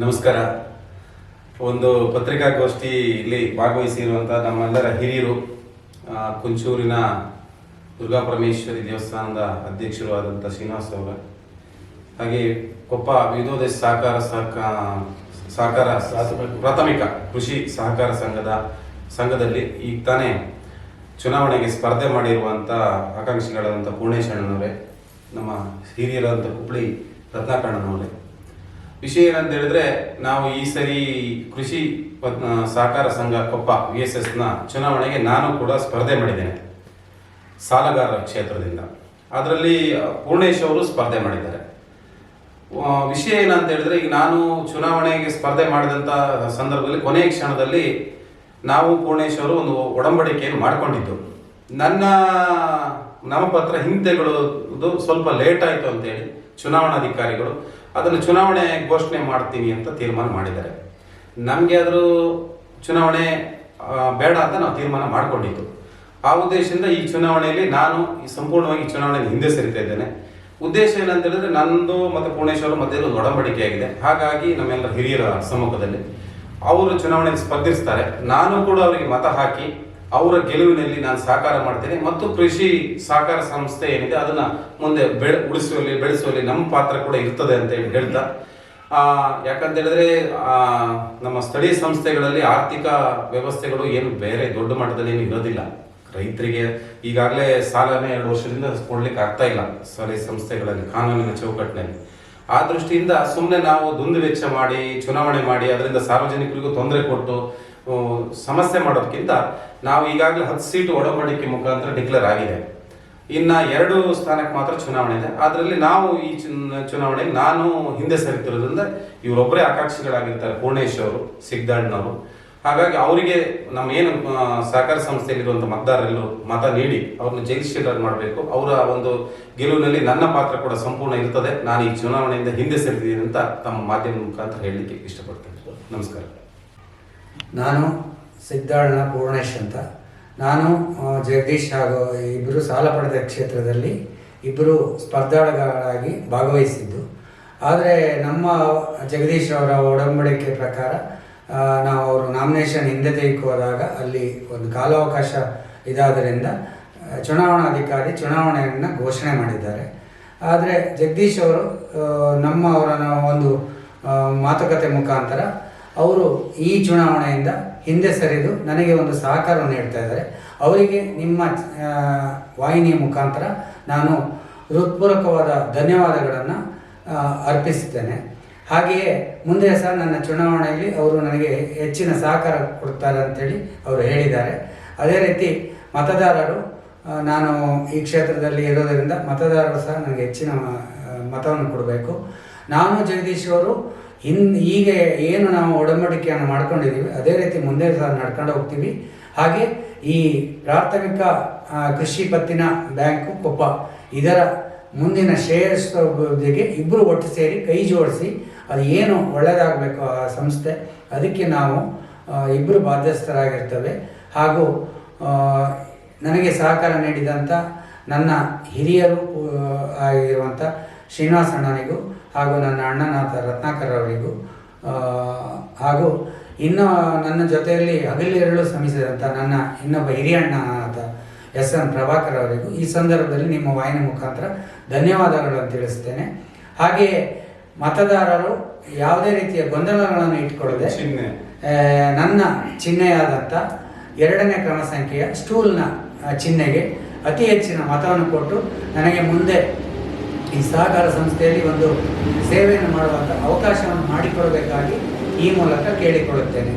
ನಮಸ್ಕಾರ. ಒಂದು ಪತ್ರಿಕಾಗೋಷ್ಠಿ ಇಲ್ಲಿ ಭಾಗವಹಿಸಿರುವಂಥ ನಮ್ಮೆಲ್ಲರ ಹಿರಿಯರು ಕುಂಚೂರಿನ ದುರ್ಗಾ ಪರಮೇಶ್ವರಿ ದೇವಸ್ಥಾನದ ಅಧ್ಯಕ್ಷರು ಆದಂಥ ಶ್ರೀನಿವಾಸ್ ಅವರ ಹಾಗೆ ಕೊಪ್ಪ ವಿವಿಧೋದ್ದೇಶ ಸಹಕಾರ ಸಹಕ ಸಹಕಾರ ಪ್ರಾಥಮಿಕ. ಕೃಷಿ ಸಹಕಾರ ಸಂಘದ ಸಂಘದಲ್ಲಿ ಈಗ ತಾನೇ ಚುನಾವಣೆಗೆ ಸ್ಪರ್ಧೆ ಮಾಡಿರುವಂಥ ಆಕಾಂಕ್ಷಿಗಳಾದಂಥ ಪೂರ್ಣೇಶ್ ಅಣ್ಣನವರೇ ನಮ್ಮ ಹಿರಿಯರಾದಂಥ ಕುಪ್ಪಳಿ ರತ್ನಾಕಣ್ಣನವರೇ ವಿಷಯ ಏನಂತ ಹೇಳಿದ್ರೆ, ನಾವು ಈ ಸರಿ ಕೃಷಿ ಸಹಕಾರ ಸಂಘ ಕೊಪ್ಪ, ವಿ ಎಸ್ ಎಸ್ನ ಚುನಾವಣೆಗೆ ನಾನು ಕೂಡ ಸ್ಪರ್ಧೆ ಮಾಡಿದ್ದೇನೆ. ಸಾಲಗಾರರ ಕ್ಷೇತ್ರದಿಂದ. ಅದರಲ್ಲಿ ಪೂರ್ಣೇಶ್ ಅವರು ಸ್ಪರ್ಧೆ ಮಾಡಿದ್ದಾರೆ. ವಿಷಯ ಏನಂತ ಹೇಳಿದ್ರೆ, ಈಗ ನಾನು ಚುನಾವಣೆಗೆ ಸ್ಪರ್ಧೆ ಮಾಡಿದಂಥ ಸಂದರ್ಭದಲ್ಲಿ, ಕೊನೆಯ ಕ್ಷಣದಲ್ಲಿ ನಾವು ಪೂರ್ಣೇಶ್ ಅವರು ಒಂದು ಒಡಂಬಡಿಕೆಯನ್ನು ಮಾಡಿಕೊಂಡಿದ್ದು. ನನ್ನ ನಾಮಪತ್ರ ಹಿಂತೆಗೊಳ್ಳೋದು ಸ್ವಲ್ಪ ಲೇಟ್ ಆಯಿತು ಅಂತೇಳಿ ಚುನಾವಣಾಧಿಕಾರಿಗಳು ಅದನ್ನು ಚುನಾವಣೆ ಘೋಷಣೆ ಮಾಡ್ತೀನಿ ಅಂತ ತೀರ್ಮಾನ ಮಾಡಿದ್ದಾರೆ. ನಮಗೆ ಆದರೂ ಚುನಾವಣೆ ಬೇಡ ಅಂತ ನಾವು ತೀರ್ಮಾನ ಮಾಡಿಕೊಂಡಿದ್ದು. ಆ ಉದ್ದೇಶದಿಂದ ಈ ಚುನಾವಣೆಯಲ್ಲಿ ನಾನು ಈ ಸಂಪೂರ್ಣವಾಗಿ ಚುನಾವಣೆಯಲ್ಲಿ ಹಿಂದೆ ಸರಿತಾ ಇದ್ದೇನೆ. ಉದ್ದೇಶ ಏನಂತ ಹೇಳಿದ್ರೆ ನಂದು ಮತ್ತು ಪೂರ್ಣೇಶ್ವರ ಮಧ್ಯೆ ಒಂದು ಒಡಂಬಡಿಕೆ ಆಗಿದೆ. ಹಾಗಾಗಿ ನಮ್ಮೆಲ್ಲ ಹಿರಿಯರ ಸಮ್ಮುಖದಲ್ಲಿ ಅವರು ಚುನಾವಣೆಯಲ್ಲಿ ಸ್ಪರ್ಧಿಸ್ತಾರೆ. ನಾನು ಕೂಡ ಅವರಿಗೆ ಮತ ಹಾಕಿ ಅವರ ಗೆಲುವಿನಲ್ಲಿ ನಾನು ಸಹಕಾರ ಮಾಡ್ತೇನೆ ಮತ್ತು ಕೃಷಿ ಸಹಕಾರ ಸಂಸ್ಥೆ ಏನಿದೆ ಅದನ್ನ ಮುಂದೆ ಬೆಳೆ ಉಳಿಸುವಲ್ಲಿ ಬೆಳೆಸುವಲ್ಲಿ ನಮ್ಮ ಪಾತ್ರ ಕೂಡ ಇರ್ತದೆ ಅಂತ ಹೇಳಿ ಹೇಳ್ತಾ. ಆ, ಯಾಕಂತ ಹೇಳಿದ್ರೆ ನಮ್ಮ ಸ್ಥಳೀಯ ಸಂಸ್ಥೆಗಳಲ್ಲಿ ಆರ್ಥಿಕ ವ್ಯವಸ್ಥೆಗಳು ಏನು ಬೇರೆ ದೊಡ್ಡ ಮಟ್ಟದಲ್ಲಿ ಏನು ಇರೋದಿಲ್ಲ. ರೈತರಿಗೆ ಈಗಾಗಲೇ ಸಾಲನೇ ಎರಡು ವರ್ಷದಿಂದ ಕೊಡ್ಲಿಕ್ಕೆ ಆಗ್ತಾ ಇಲ್ಲ ಸ್ಥಳೀಯ ಸಂಸ್ಥೆಗಳಲ್ಲಿ ಕಾನೂನಿನ ಚೌಕಟ್ಟಿನಲ್ಲಿ. ಆ ದೃಷ್ಟಿಯಿಂದ ಸುಮ್ಮನೆ ನಾವು ದುಂದು ವೆಚ್ಚ ಮಾಡಿ ಚುನಾವಣೆ ಮಾಡಿ ಅದರಿಂದ ಸಾರ್ವಜನಿಕರಿಗೂ ತೊಂದರೆ ಕೊಟ್ಟು ಸಮಸ್ಯೆ ಮಾಡೋದಕ್ಕಿಂತ ನಾವು ಈಗಾಗಲೇ ಹತ್ತು ಸೀಟು ಒಡಂಬಡಿಕೆ ಮುಖಾಂತರ ಡಿಕ್ಲೇರ್ ಆಗಿದೆ. ಇನ್ನ ಎರಡು ಸ್ಥಾನಕ್ಕೆ ಮಾತ್ರ ಚುನಾವಣೆ ಇದೆ. ಅದರಲ್ಲಿ ನಾವು ಈ ಚುನ್- ಚುನಾವಣೆಗೆ ನಾನು ಹಿಂದೆ ಸರಿತಿರೋದ್ರಿಂದ ಇವರೊಬ್ಬರೇ ಆಕಾಂಕ್ಷಿಗಳಾಗಿರ್ತಾರೆ ಪೂರ್ಣೇಶ್ ಅವರು, ಸಿಗ್ದಣ್ಣವರು. ಹಾಗಾಗಿ ಅವರಿಗೆ ನಮ್ಮ ಏನು ಸಹಕಾರ ಸಂಸ್ಥೆಯಲ್ಲಿರುವಂಥ ಮತದಾರರಲ್ಲೂ ಮತ ನೀಡಿ, ಅವ್ರನ್ನ ಜೈಲ್ಶೀಲರ್ ಮಾಡಬೇಕು. ಅವರ ಒಂದು ಗೆಲುವಿನಲ್ಲಿ ನನ್ನ ಪಾತ್ರ ಕೂಡ ಸಂಪೂರ್ಣ ಇರ್ತದೆ. ನಾನು ಈ ಚುನಾವಣೆಯಿಂದ ಹಿಂದೆ ಸರಿದಿದ್ದೀನಿ ಅಂತ ತಮ್ಮ ಮಾಧ್ಯಮ ಮುಖಾಂತರ ಹೇಳಲಿಕ್ಕೆ ಇಷ್ಟಪಡ್ತೇನೆ. ನಮಸ್ಕಾರ. ನಾನು ಸಿದ್ದಾಳ್ನ ಪೂರ್ಣೇಶ್ ಅಂತ. ನಾನು ಜಗದೀಶ್ ಹಾಗೂ ಇಬ್ಬರು ಸಾಲ ಪಡೆದ ಕ್ಷೇತ್ರದಲ್ಲಿ ಇಬ್ಬರು ಸ್ಪರ್ಧಾಳುಗಳಾಗಿ ಭಾಗವಹಿಸಿದ್ದು. ಆದರೆ ನಮ್ಮ ಜಗದೀಶ್ ಅವರ ಒಡಂಬಡಿಕೆ ಪ್ರಕಾರ ನಾವು ಅವರು ನಾಮಿನೇಷನ್ ಹಿಂದೆ ತೆಗೆದುಕೋದಾಗ ಅಲ್ಲಿ ಒಂದು ಕಾಲಾವಕಾಶ ಇದಾದ್ದರಿಂದ ಚುನಾವಣಾಧಿಕಾರಿ ಚುನಾವಣೆಯನ್ನು ಘೋಷಣೆ ಮಾಡಿದ್ದಾರೆ. ಆದರೆ ಜಗದೀಶ್ ಅವರು ನಮ್ಮ ಅವರ ಒಂದು ಮಾತುಕತೆ ಮುಖಾಂತರ ಅವರು ಈ ಚುನಾವಣೆಯಿಂದ ಹಿಂದೆ ಸರಿದು ನನಗೆ ಒಂದು ಸಹಕಾರವನ್ನು ನೀಡ್ತಾ ಇದ್ದಾರೆ. ಅವರಿಗೆ ನಿಮ್ಮ ವಾಹಿನಿಯ ಮುಖಾಂತರ ನಾನು ಹೃತ್ಪೂರ್ವಕವಾದ ಧನ್ಯವಾದಗಳನ್ನು ಅರ್ಪಿಸುತ್ತೇನೆ. ಹಾಗೆಯೇ ಮುಂದೆ ಸಹ ನನ್ನ ಚುನಾವಣೆಯಲ್ಲಿ ಅವರು ನನಗೆ ಹೆಚ್ಚಿನ ಸಹಕಾರ ಕೊಡ್ತಾರೆ ಅಂತೇಳಿ ಅವರು ಹೇಳಿದ್ದಾರೆ. ಅದೇ ರೀತಿ ಮತದಾರರು ನಾನು ಈ ಕ್ಷೇತ್ರದಲ್ಲಿ ಇರೋದರಿಂದ ಮತದಾರರು ಸಹ ನನಗೆ ಹೆಚ್ಚಿನ ಮತವನ್ನು ಕೊಡಬೇಕು. ನಾನು ಜಗದೀಶ್ ಅವರು ಇನ್ ಈಗ ಏನು ನಾವು ಒಡಂಬಡಿಕೆಯನ್ನು ಮಾಡ್ಕೊಂಡಿದ್ದೀವಿ, ಅದೇ ರೀತಿ ಮುಂದೆ ಸಹ ನಡ್ಕೊಂಡು ಹೋಗ್ತೀವಿ. ಹಾಗೆ ಈ ಪ್ರಾಥಮಿಕ ಕೃಷಿ ಪತ್ತಿನ ಬ್ಯಾಂಕು, ಕೊಪ್ಪ, ಇದರ ಮುಂದಿನ ಶ್ರೇಯಸ್ಸಿಗೆ ಇಬ್ಬರು ಒಟ್ಟು ಸೇರಿ ಕೈ ಜೋಡಿಸಿ ಅದು ಏನು ಒಳ್ಳೆಯದಾಗಬೇಕು ಆ ಸಂಸ್ಥೆ, ಅದಕ್ಕೆ ನಾವು ಇಬ್ಬರು ಬಾಧ್ಯಸ್ಥರಾಗಿರ್ತೇವೆ. ಹಾಗೂ ನನಗೆ ಸಹಕಾರ ನೀಡಿದಂಥ ನನ್ನ ಹಿರಿಯರು ಆಗಿರುವಂಥ ಶ್ರೀನಿವಾಸ ಅಣ್ಣನಿಗೂ ಹಾಗೂ ನನ್ನ ಅಣ್ಣನಾಥ ರತ್ನಾಕರ್ ಅವರಿಗೂ ಹಾಗೂ ಇನ್ನು ನನ್ನ ಜೊತೆಯಲ್ಲಿ ಹಗಲಿರಳು ಶ್ರಮಿಸಿದಂಥ ನನ್ನ ಇನ್ನೊಬ್ಬ ಹಿರಿಯ ಅಣ್ಣನಾದ ಎಸ್ ಎನ್ ಪ್ರಭಾಕರ್ ಅವರಿಗೂ ಈ ಸಂದರ್ಭದಲ್ಲಿ ನಿಮ್ಮ ವಾಹಿನಿ ಮುಖಾಂತರ ಧನ್ಯವಾದಗಳನ್ನು ತಿಳಿಸ್ತೇನೆ. ಹಾಗೆಯೇ ಮತದಾರರು ಯಾವುದೇ ರೀತಿಯ ಗೊಂದಲಗಳನ್ನು ಇಟ್ಕೊಳ್ಳದೆ ಚಿಹ್ನೆ. ನನ್ನ ಚಿಹ್ನೆಯಾದಂಥ ಎರಡನೇ ಕ್ರಮ ಸಂಖ್ಯೆಯ ಸ್ಟೂಲ್ನ ಚಿಹ್ನೆಗೆ ಅತಿ ಹೆಚ್ಚಿನ ಮತವನ್ನು ಕೊಟ್ಟು ನನಗೆ ಮುಂದೆ ಈ ಸಹಕಾರ ಸಂಸ್ಥೆಯಲ್ಲಿ ಒಂದು ಸೇವೆಯನ್ನು ಮಾಡುವಂಥ ಅವಕಾಶವನ್ನು ಮಾಡಿಕೊಡಬೇಕಾಗಿ ಈ ಮೂಲಕ ಕೇಳಿಕೊಳ್ಳುತ್ತೇನೆ.